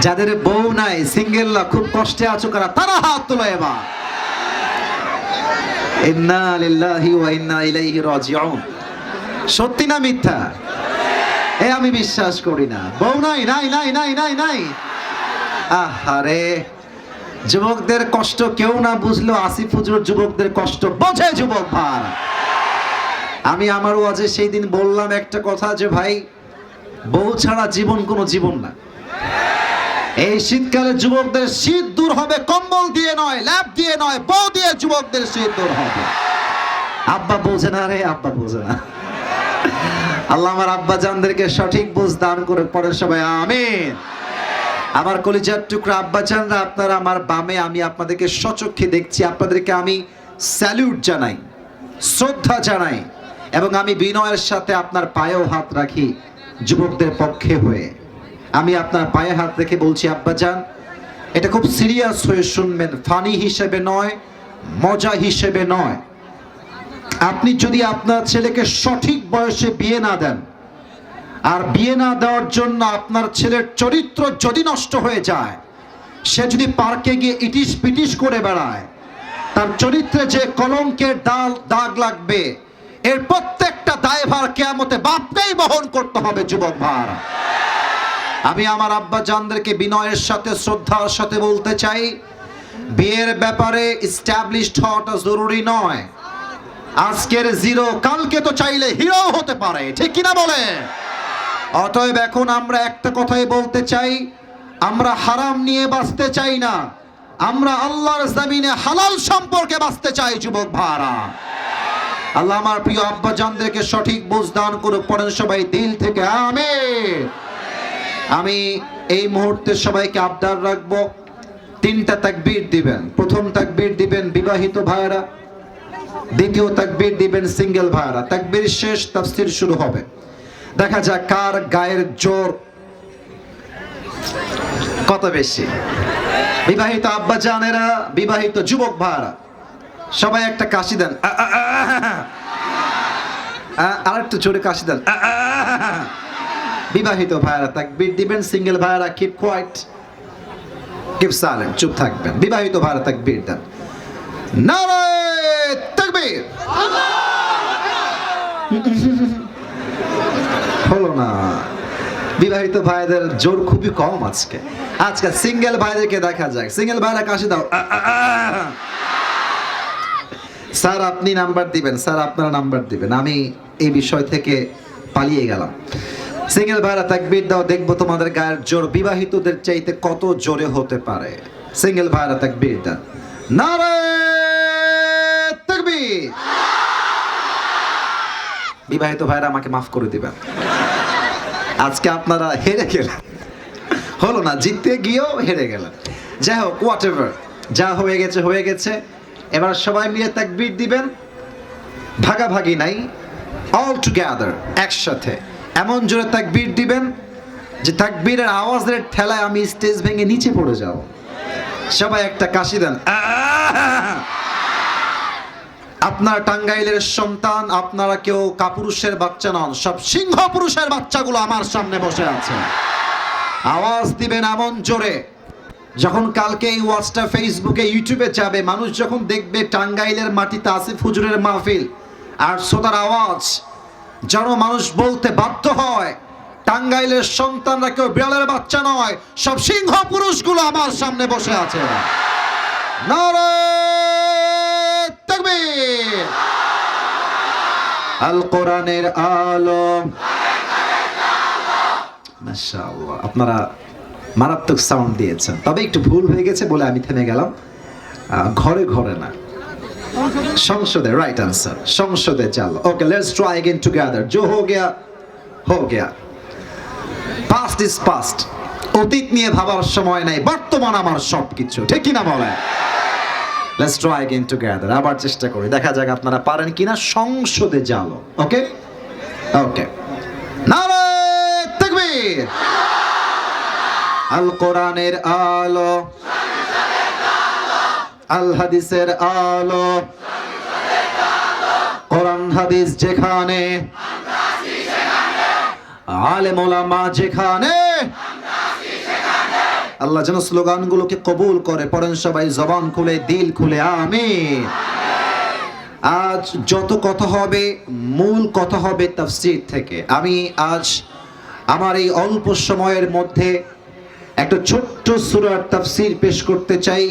যাদের বউ নাই, সিঙ্গেলরা খুব কষ্টে আছো কারা, তারা হাত তোলো এবার। ইন্না লিল্লাহি ওয়া ইন্না ইলাইহি রাজিউন। সত্যি না মিথ্যা? এ আমি বিশ্বাস করি না। বউ নাই নাই নাই নাই নাই নাই। আহারে, যুবকদের কষ্ট কেউ না বুঝলো, আসিফ হুজুর যুবকদের কষ্ট বোঝে যুবক ভাই। আমি আমার ওয়াজে সেই দিন বললাম একটা কথা যে ভাই, বউ ছাড়া জীবন কোনো জীবন না। এই শীতকালে যুবকদের শীত দূর হবে, কম্বল দিয়ে নয়, ল্যাপ দিয়ে নয়, বউ দিয়ে যুবকদের শীত দূর হবে। আব্বা বোঝে না রে, আব্বা বোঝে না। আল্লাহ আমার আব্বা জানদেরকে সঠিক বুঝ দান করে পড়ে সবাই আমিন। আমার কলিজার টুকরা আব্বা জানরা, আপনারা আমার বামে, আমি আপনাদেরকে সচক্ষে দেখছি, আপনাদেরকে আমি স্যালিউট জানাই, শ্রদ্ধা জানাই, এবং আমি বিনয়ের সাথে আপনার পায়েও হাত রাখি যুবকদের পক্ষে হয়ে। আমি আপনার পায়ে হাত রেখে বলছি, আব্বা যান এটা খুব সিরিয়াস হয়ে শুনবেন, ফানি হিসেবে নয়, মজা হিসেবে নয়। আপনি যদি আপনার ছেলেকে সঠিক বয়সে বিয়ে না দেন, আর বিয়ে না দেওয়ার জন্য আপনার ছেলের চরিত্র যদি নষ্ট হয়ে যায়, সে যদি পার্কে গিয়ে ইটিস পিটিস করে বেড়ায়, তার চরিত্রে যে কলঙ্কের দাল দাগ লাগবে, এর প্রত্যেকটা দায়ভার কেয়ামতে বাপকেই বহন করতে হবে, যুবক ভার আমি আমার আব্বা জানদেরকে বিনয়ের সাথে, শ্রদ্ধার সাথে বলতে চাই, বিয়ের ব্যাপারে ইস্টাবলিশড হওয়াটা জরুরি নয়। আজকের জিরো, কালকে তো চাইলে হিরো হতে পারে, ঠিক কিনা বলে? অতএব এখন আমরা একটা কথাই বলতে চাই, আমরা হারাম নিয়ে বাঁচতে চাই না, আমরা আল্লাহর জমিনে হালাল সম্পর্কে বাঁচতে চাই, যুবক ভাড়া আল্লাহ আমার প্রিয় আব্বা জানদেরকে সঠিক বুঝ দান করে পড়েন সবাই দিল থেকে আমি আমি এই মুহূর্তে সবাইকে আবদার রাখব তিনটা তাকবীর দিবেন প্রথম তাকবীর দিবেন বিবাহিত ভাইরা দ্বিতীয় তাকবীর দিবেন সিঙ্গেল ভাইরা তাকবীর শেষ তাফসীর শুরু হবে দেখা যাক কার গায়ের জোর কত বেশি বিবাহিত আব্বা জানেরা বিবাহিত যুবক ভাইরা সবাই একটা কাশি দেন আর একটু জোরে কাশি দেন। বিবাহিত ভাইরা তাকবীর দিবেন সিঙ্গেল ভাইরা কিপ কোয়াইট কিপ সাইলেন্ট চুপ থাকবেন। বিবাহিত ভাইরা তাকবীর দেন নারায়ে তাকবীর! হলো না। বিবাহিত ভাইদের জোর খুবই কম আজকে। আজকে সিঙ্গেল ভাইদেরকে দেখা যায় সিঙ্গেল ভাইরা কাশি দাও। স্যার, আপনি নাম্বার দিবেন। স্যার, আপনারা নাম্বার দিবেন। আমি এই বিষয় থেকে পালিয়ে গেলাম। সিঙ্গেল ভাইরা তাকবীর দাও, দেখব তোমাদের গায়ের জোর। বিবাহিতদের চাইতে কত জোরে হতে পারে? সিঙ্গেল ভাইরা তাকবীর দেন নারে তাকবীর! বিবাহিত ভাইরা আমাকে মাফ করে দিবেন আজকে আপনারা হেরে গেলেন। হলো না, জিততে গিয়েও হেরে গেলেন। যাই হোক হোয়াট যা হয়ে গেছে হয়ে গেছে। এবার সবাই মিলে তাকবীর দিবেন। ভাগাভাগি নাই অল টুগেদার একসাথে। এমন জোরে তাকবীর দিবেন যে তাকবীরের আওয়াজের ঠেলায় আমি স্টেজ ভেঙে নিচে পড়ে যাব। সবাই একটা কাশি দেন! আপনার টাঙ্গাইলের সন্তান, আপনারা কেউ কাপুরুষের বাচ্চা নন, সব সিংহ পুরুষের বাচ্চাগুলো আমার সামনে বসে আছে। আওয়াজ দিবেন এমন জোরে, যখন কালকে এই ওয়াচটা ফেসবুকে, ইউটিউবে যাবে, মানুষ যখন দেখবে টাঙ্গাইলের মাটিতে আসিফ হুজুরের মাহফিল, আর শ্রোতার আওয়াজ যেন মানুষ বলতে বাধ্য হয়, টাঙ্গাইলের সন্তানরা কেউ বিড়ালের বাচ্চা নয়, সব সিংহ পুরুষগুলো আমার সামনে বসে আছে। আল কোরআনের আলো মাশাআল্লাহ, আপনারা মারাত্মক সাউন্ড দিয়েছেন। তবে একটু ভুল হয়ে গেছে বলে আমি থেমে গেলাম। ঘরে ঘরে না। সংসদে রাইট আনসার সংসদে চাল okay let's try again together जो हो गया हो गया পাস্ট ইজ পাস্ট অতীত নিয়ে ভাবার সময় নাই বর্তমান আমার সবকিছু ঠিক কিনা বলেন লেটস ট্রাই अगेन টুগেদার আবার চেষ্টা করি দেখা যাক আপনারা পারেন কিনা সংসদে জালো ওকে ওকে নারে তাকবীর আল কোরআনের আলো আল হাদিসের আলো। কোরআন হাদিস যেখানে আলেম যেখানে, আল্লাহ যেন স্লোগানগুলোকে কবুল করে, পড়েন সবাই, জবান খুলে, দিল খুলে আমি আজ যত কথা হবে, মূল কথা হবে তাফসির থেকে। আমি আজ আমার এই অল্প সময়ের মধ্যে একটা ছোট্ট সুরার তাফসির পেশ করতে চাই।